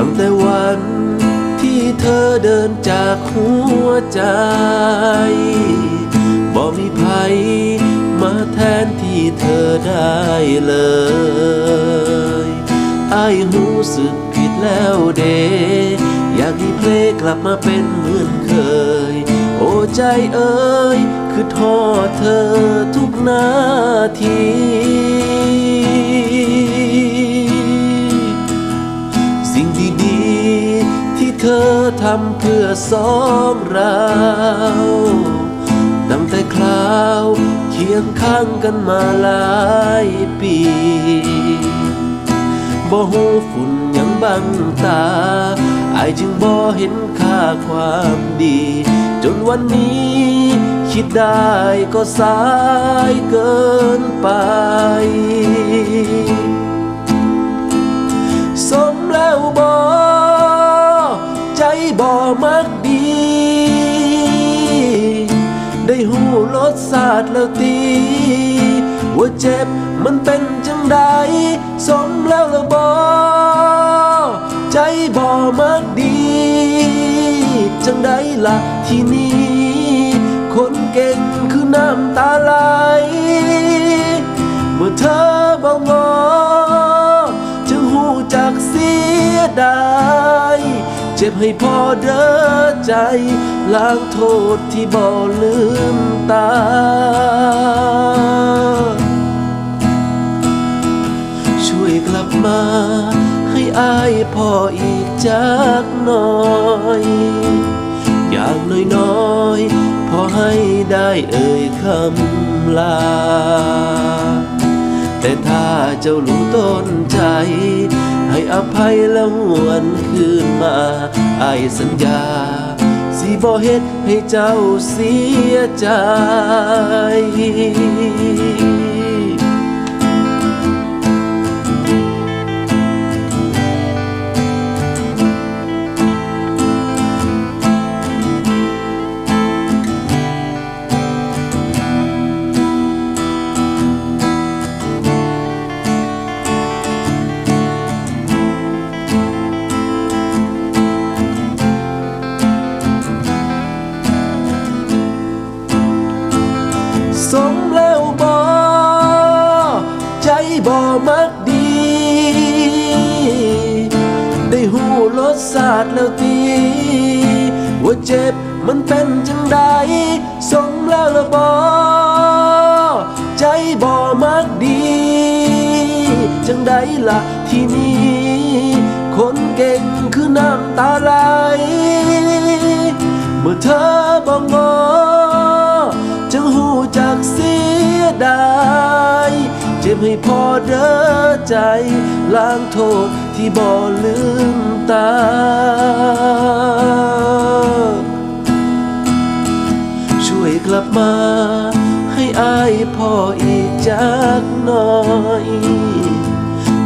ั้งแต่วันที่เธอเดินจากหัวใจบ่มีภัยมาแทนที่เธอได้เลยไอ้ายรู้สึกผิดแล้วเด อยากให้เพลงกลับมาเป็นเหมือนเคย โอ้ใจเอ้ย คือทอดเธอทุกนาที เธอทำเพื่อสองเราตั้งแต่คราวเคียงข้างกันมาหลายปีบ่หูฝุ่นยังบังตาอายจึงบ่เห็นค่าความดี จนวันนี้คิดได้ก็สายเกินไป แล้วตีว่าเจ็บมันเป็นจังใดสมแล้วละบอใจบ่มักดี จังใดล่ะที่นี่ บให้พอเด้อใจ ล้างโทษที่บ่ลืมตา ช่วยกลับมา ให้อายพ่ออีกจักหน่อย อย่างน้อยๆพอให้ได้เอ่ยคำลา แต่ถ้าเจ้ารู้ต้นใจ ให้อภัยแล้วหวนคืนมาไอายสัญญา สิบ่เฮ็ดให้เจ้าเสียใจ สาติแล้วตีว่าเจ็บมันเป็นจังใดสมแล้วละบ่ใจบ่มักดี จังใดล่ะที่นี่คนเก่งคือน้ำตาไหลเมื่อเธอบ่งอจึงหูจักเสียดาย จ็บให้พอเด้อใจ ล้างโทษที่บ่ลืมตา ช่วยกลับมา ให้อายพ่ออีกจักหน่อย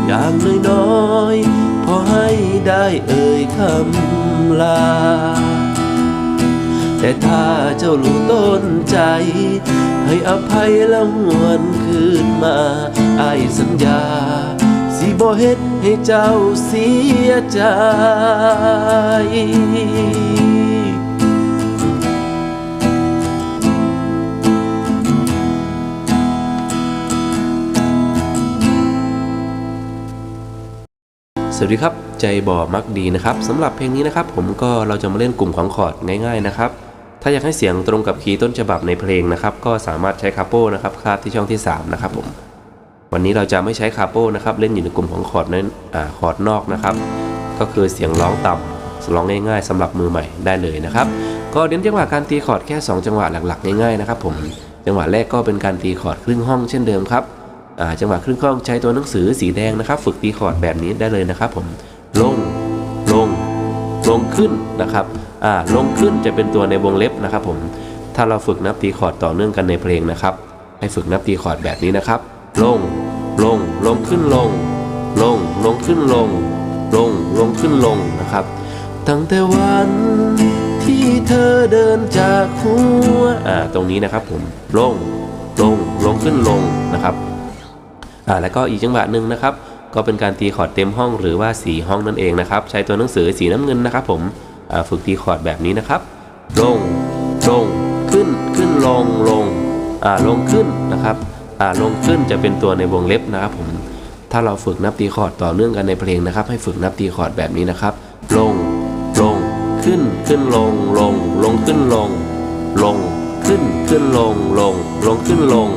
อย่างน้อยๆพอให้ได้เอ่ยคำลา ถ้าเจ้ารู้ต้นใจ ให้อภัยแล้วหวนคืนมาไอายสัญญา สิบ่เฮ็ดให้เจ้าเสียใจสวัสดีครับ ใจบ่อมักดีนะครับสำหรับเพลงนี้นะครับ ผมก็เราจะมาเล่นกลุ่มของคอร์ดง่าย ๆนะครับ ถ้าอยากให้เสียงตรงกับคีย์ต้นฉบับในเพลงนะครับ ก็สามารถใช้คาโป้นะครับคาบที่ช่องที่ 3 นะครับผม วันนี้เราจะไม่ใช้คาโป้นะครับเล่นอยู่ในกลุ่มของคอร์ดนั้นคอร์ดนอกนะครับ ก็คือเสียงร้องต่ำร้องง่ายๆสำหรับมือใหม่ได้เลยนะครับ ก็เน้นจังหวะการตีคอร์ดแค่ 2 จังหวะหลักๆ ง่ายๆนะครับผมจังหวะแรกก็เป็นการตีคอร์ดครึ่งห้องเช่นเดิมครับจังหวะครึ่งห้องใช้ตัวหนังสือสีแดงนะครับ ฝึกตีคอร์ดแบบนี้ได้เลยนะครับผมลงลงลงขึ้นนะครับ ลงขึ้นจะเป็นตัวในวงเล็บนะครับผมถ้าเราฝึกนับตีคอร์ดต่อเนื่องกันในเพลงนะครับ ให้ฝึกนับตีคอร์ดแบบนี้นะครับ ลง ลง ลงขึ้นลง ลง ลงขึ้นลง ลง ลงขึ้นลงนะครับ ตั้งแต่วันที่เธอเดินจากหัวอ่าตรงนี้นะครับผม ลง ลง ลงขึ้นลงนะครับอ่าแล้วก็อีกจังหวะหนึ่งนะครับ ก็เป็นการตีคอร์ดเต็มห้องหรือว่าสีห้องนั่นเองนะครับ ใช้ตัวหนังสือสีน้ำเงินนะครับผม ฝึกตีคอร์ดแบบนี้นะครับ ลง ลง ขึ้น ขึ้น ลง ลง อ่า ลงขึ้นนะครับอ่าลงขึ้นจะเป็นตัวในวงเล็บนะครับผม ถ้าเราฝึกนับตีคอร์ดต่อเนื่องกันในเพลงนะครับ ให้ฝึกนับตีคอร์ดแบบนี้นะครับ ลง ลง ขึ้น ขึ้น ลง ลง ลง ขึ้น ลง ลง ขึ้น ขึ้น ลง ลง ลง ขึ้น ลง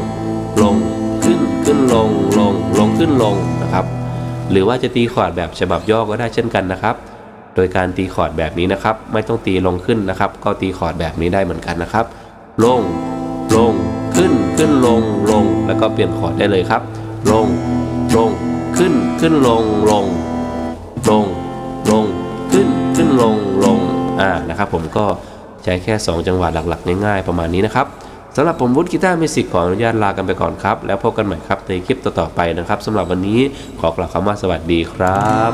ลง ขึ้น ขึ้น ลง ลง ลง ขึ้น ลง นะครับ หรือว่าจะตีคอร์ดแบบฉบับย่อก็ได้เช่นกันนะครับ โดยการตีคอร์ดแบบนี้นะครับ ไม่ต้องตีลงขึ้นนะครับ ก็ตีคอร์ดแบบนี้ได้เหมือนกันนะครับ ลง ลง ขึ้น ขึ้นลง ลง แล้วก็เปลี่ยนคอร์ดได้เลยครับ ลง ลง ขึ้น ขึ้นลง ลง ลง ลง ขึ้น ขึ้นลง ลง อ่า นะครับผมก็ใช้แค่ 2 จังหวะหลักๆ ง่ายๆ ประมาณนี้นะครับสำหรับผมวุฒิกีตาร์มิวสิกขออนุญาตลากันไปก่อนครับ แล้วพบกันใหม่ครับในคลิปต่อๆไปนะครับสำหรับวันนี้ขอกล่าวคำว่าสวัสดีครับ